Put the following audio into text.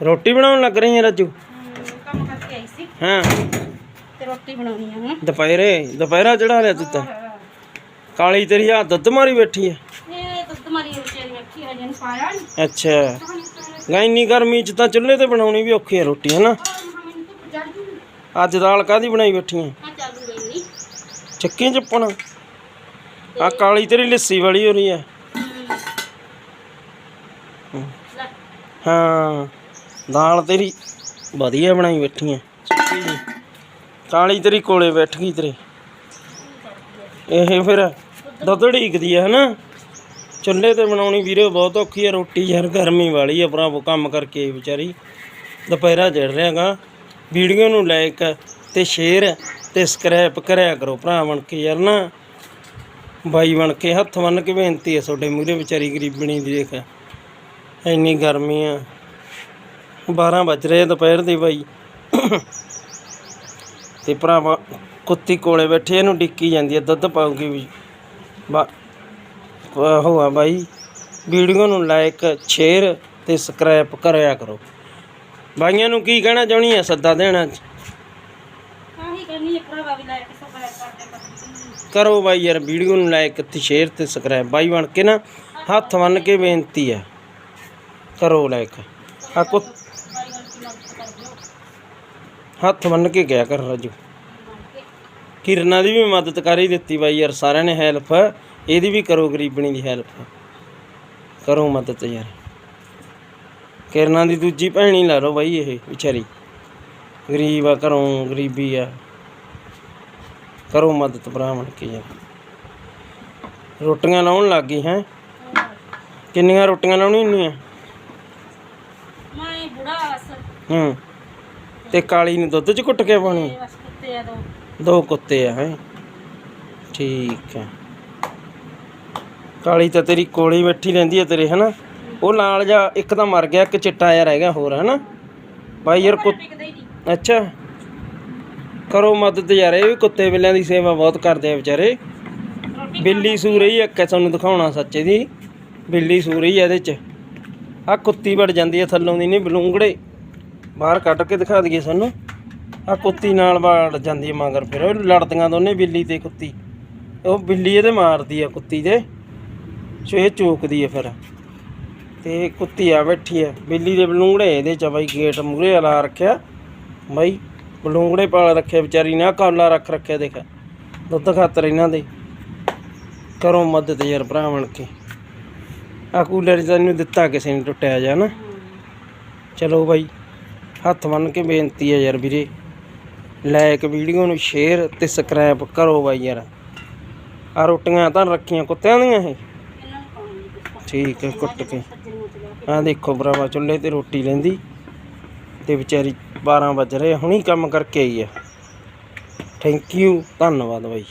ਰੋਟੀ ਬਣਾਉਣ ਲੱਗ ਰਹੀ ਹੈ ਰਾਜੂ? ਕੰਮ ਕਰਕੇ ਆਈ ਸੀ। ਹਾਂ। ਤੇ ਰੋਟੀ ਬਣਾਉਣੀ ਆ ਹੁਣ। ਦੁਪਹਿਰੇ ਦੁਪਹਿਰਾ ਚੜਾ ਲਿਆ ਤੂੰ ਤਾਂ। ਕਾਲੀ ਤੇਰੀ ਆ ਦੁੱਧ ਮਾਰੀ ਬੈਠੀ ਹੈ। ਇਹ ਦੁੱਧ ਮਾਰੀ ਵਿਚਾਰੀ ਰੱਖੀ ਹਜੇ ਨਹੀਂ ਪਾਇਆ ਨਹੀਂ ਅੱਛਾ। ਗਾ ਇੰਨੀ ਗਰਮੀ ਚ ਤਾਂ ਚੁੱਲ੍ਹੇ ਤੇ ਬਣਾਉਣੀ ਵੀ ਔਖੀ ਹੈ ਰੋਟੀ ਹੈ ਨਾ ਅੱਜ ਦਾਲ ਕਾਦੀ ਬਣਾਈ ਬੈਠੀ ਹੈ? ਆ ਚੱਕੀ ਚੱਪਣ। ਆ ਕਾਲੀ ਤੇਰੀ ਲੱਸੀ ਵਾਲੀ ਹੋ ਰਹੀ ਹੈ। ਹਾਂ। ਦਾਲ ਤੇਰੀ ਵਧੀਆ ਬਣਾਈ ਬੈਠੀ ਹੈ ਸੁੱਕੀ ਜਿਹੀ। ਕਾਲੀ ਤੇਰੀ ਕੋਲੇ ਬੈਠ ਗਈ ਤੇਰੇ। ਇਹ ਫਿਰ ਦੁੱਧ ਢੀਕਦੀ ਹੈ ਹਨਾ? ਚੁੱਲ੍ਹੇ ਤੇ ਬਣਾਉਣੀ ਵੀਰੇ ਬਹੁਤ ਔਖੀ ਹੈ ਰੋਟੀ ਯਾਰ ਗਰਮੀ ਵਾਲੀ ਹੈ ਭਰਾਵੋ ਕੰਮ ਕਰਕੇ ਵਿਚਾਰੀ। ਦੁਪਹਿਰਾ ਚੜ ਰਿਹਾਗਾ ਵੀਡੀਓ ਨੂੰ ਲਾਈਕ ਤੇ ਸ਼ੇਅਰ ਤੇ ਸਬਸਕ੍ਰਾਈਬ ਕਰਿਆ ਕਰੋ, ਭਰਾ ਬਣ ਕੇ ਯਾਰ, ਨਾ? ਬਾਈ ਬਣ ਕੇ ਹੱਥ ਬੰਨ ਕੇ ਬੇਨਤੀ ਹੈ ਤੁਹਾਡੇ ਮੂਹਰੇ ਵਿਚਾਰੀ ਗਰੀਬਣੀ ਦੀ ਦੇਖ। ਇੰਨੀ ਗਰਮੀ ਆ। 12 ਵੱਜ ਰਹੇ ਦੁਪਹਿਰ ਦੇ ਬਾਈ। ਤੇ ਭਰਾਵਾ ਕੁੱਤੀ ਕੋਲੇ ਬੈਠੀ ਇਹਨੂੰ ਡਿੱਕੀ ਜਾਂਦੀ ਹੈ ਦੁੱਧ ਪਾਉਗੀ ਵੀ। ਬਾ ਹੋਆ ਬਾਈ ਵੀਡੀਓ ਨੂੰ ਲਾਈਕ ਸ਼ੇਅਰ ਤੇ ਸਬਸਕ੍ਰਾਈਬ ਕਰਿਆ ਕਰੋ। ਬਾਈਆਂ ਨੂੰ ਕੀ ਕਹਿਣਾ ਚਾਹੁੰਦੀ ਆ ਸੱਦਾ ਦੇਣਾ? ਆਹੀ ਕਰਨੀ ਹੈ ਭਰਾਵਾ ਵੀ ਲੈ ਕੇ ਸਭ ਲੈ ਕਰਦੇ ਕਰਦੇ ਕਰੋ ਬਾਈ ਯਾਰ ਵੀਡੀਓ ਨੂੰ ਲਾਈਕ ਤੇ ਸ਼ੇਅਰ ਤੇ ਸਬਸਕ੍ਰਾਈਬ ਬਾਈ ਬਣ ਕੇ ਨਾ ਹੱਥ ਬੰਨ ਕੇ ਬੇਨਤੀ ਆ। ਕਰੋ ਲਾਈਕ ਆ ਕੁ ਬਾਈ ਗੱਲ ਕੀ ਮਦਦ ਕਰ ਦਿਓ ਹੱਥ ਬੰਨ ਕੇ ਗਿਆ ਕਰ ਰਾਜੂ ਕਿਰਨਾਂ ਦੀ ਵੀ ਮਦਦ ਕਰ ਹੀ ਦਿੱਤੀ ਬਾਈ ਯਾਰ, ਸਾਰਿਆਂ ਨੇ ਹੈਲਪ ਇਹਦੀ ਵੀ ਕਰੋ ਗਰੀਬਣੀ ਦੀ ਹੈਲਪ ਕਰੋ ਮਦਦ ਯਾਰ। ਕਿਰਨਾਂ ਦੀ ਦੂਜੀ ਭੈਣੀ ਹੀ ਲਾ ਲਓ ਬਾਈ ਇਹ, ਵਿਚਾਰੀ। ਗਰੀਬ ਆ ਘਰੋਂ, ਗਰੀਬੀ ਆ। ਕਰੋ ਮਦਦ ਭਰਾ ਬਣ ਕੇ ਯਾਰ। ਰੋਟੀਆਂ ਲਾਉਣ ਲੱਗ ਗਈ ਹੈ। ਕਿੰਨੀਆਂ ਰੋਟੀਆਂ ਲਾਉਣੀ ਹੁੰਦੀਆਂ? ਬਸ। ਹੂੰ। ਤੇ ਕਾਲੀ ਨੂੰ ਦੁੱਧ ਚ ਕੁੱਟ ਕੇ ਬਸ ਕੁੱਤੇ ਆ ਦੋ। ਦੋ ਕੁੱਤੇ ਆ ਹੈ? ਠੀਕ ਹੈ। ਕਾਲੀ ਤਾਂ ਤੇਰੀ ਕੋਲੀ ਬੈਠੀ ਰਹਿੰਦੀ ਹੈ ਤੇਰੇ ਹਨਾ? ਉਹ ਨਾਲ ਜਾ ਇੱਕ ਤਾਂ ਮਰ ਗਿਆ ਇੱਕ ਚਿੱਟਾ ਜਿਹਾ ਰਹਿ ਗਿਆ ਹੋਰ ਹਨਾ? ਬਾਈ ਯਾਰ ਕੁੱਤ ਟਿਕਦਾ ਹੀ ਨਹੀਂ। ਅੱਛਾ। ਕਰੋ ਮਦਦ ਯਾਰ ਇਹ ਵੀ ਕੁੱਤੇ ਬਿੱਲਿਆਂ ਦੀ ਸੇਵਾ ਬਹੁਤ ਕਰਦੇ ਆ ਵਿਚਾਰੇ। ਰੋਟੀ ਬਿੱਲੀ ਸੂ ਰਹੀ ਹੈ ਇੱਕ ਤੁਹਾਨੂੰ ਦਿਖਾਉਣਾ ਸੱਚੇ ਦੀ। ਬਿੱਲੀ ਸੂ ਰਹੀ ਹੈ ਇਹਦੇ ਚ। ਆ ਕੁੱਤੀ ਵੜ ਜਾਂਦੀ ਹੈ ਥੱਲੋਂ ਦੀ ਨਹੀਂ ਬਲੂੰਗੜੇ। ਬਾਹਰ ਕੱਢ ਕੇ ਦਿਖਾ ਦਈਏ ਸਾਨੂੰ। ਆ ਕੁੱਤੀ ਨਾਲ ਵੜ ਜਾਂਦੀ ਹੈ ਮਗਰ ਫਿਰ। ਉਹ ਲੜਦੀਆਂ ਦੋਨੇ ਬਿੱਲੀ ਤੇ ਕੁੱਤੀ। ਉਹ ਬਿੱਲੀ ਇਹਦੇ ਮਾਰਦੀ ਆ ਕੁੱਤੀ ਦੇ। ਸੋ ਇਹ ਚੋਕਦੀ ਹੈ ਫਿਰ। ਤੇ ਕੁੱਤੀ ਆ ਬੈਠੀ ਹੈ ਬਿੱਲੀ ਦੇ ਬਲੂੰਗੜੇ ਇਹਦੇ ਚ ਬਾਈ, ਗੇਟ ਮੂਰੇ ਲਾ ਰੱਖਿਆ। ਬਾਈ, ਬਲੂੰਗੜੇ ਪਾਲ ਰੱਖਿਆ ਵਿਚਾਰੀ ਨੇ। ਆਹ ਰੱਖ ਰੱਖਿਆ ਦੇਖ। ਦੁੱਧ ਖਾਤਰ ਇਹਨਾਂ ਦੇ। ਕਰੋ ਮਦਦ ਯਾਰ ਭਰਾ ਬਣ ਕੇ। ਆ ਕੂਲਰ ਤੈਨੂੰ ਦਿੱਤਾ ਕਿਸੇ ਨੇ, ਟੁੱਟਿਆ ਜਾ ਨਾ। ਚਲੋ ਬਾਈ। ਹੱਥ ਬੰਨ ਕੇ ਬੇਨਤੀ ਹੈ ਯਾਰ ਵੀਰੇ। ਲਾਇਕ ਵੀਡੀਓ ਨੂੰ ਸ਼ੇਅਰ ਤੇ ਸਬਸਕ੍ਰਾਈਬ ਕਰੋ ਬਾਈ ਯਾਰ। ਆ ਰੋਟੀਆਂ ਤਾਂ ਰੱਖੀਆਂ ਕੁੱਤਿਆਂ ਦੀਆਂ ਇਹ। ਠੀਕ ਹੈ, ਕੁੱਟ ਕੇ। ਸੱਜਣੀਆਂ ਆ ਦੇਖੋ ਭਰਾਵਾ, ਚੁੱਲ੍ਹੇ ਤੇ ਰੋਟੀ ਲੈਂਦੀ ਤੇ ਵਿਚਾਰੀ 12 ਵਜ ਰਹੇ, ਹੁਣੀ ਕੰਮ ਕਰਕੇ ਆਈ ਆ ਥੈਂਕ ਯੂ ਧੰਨਵਾਦ ਬਾਈ।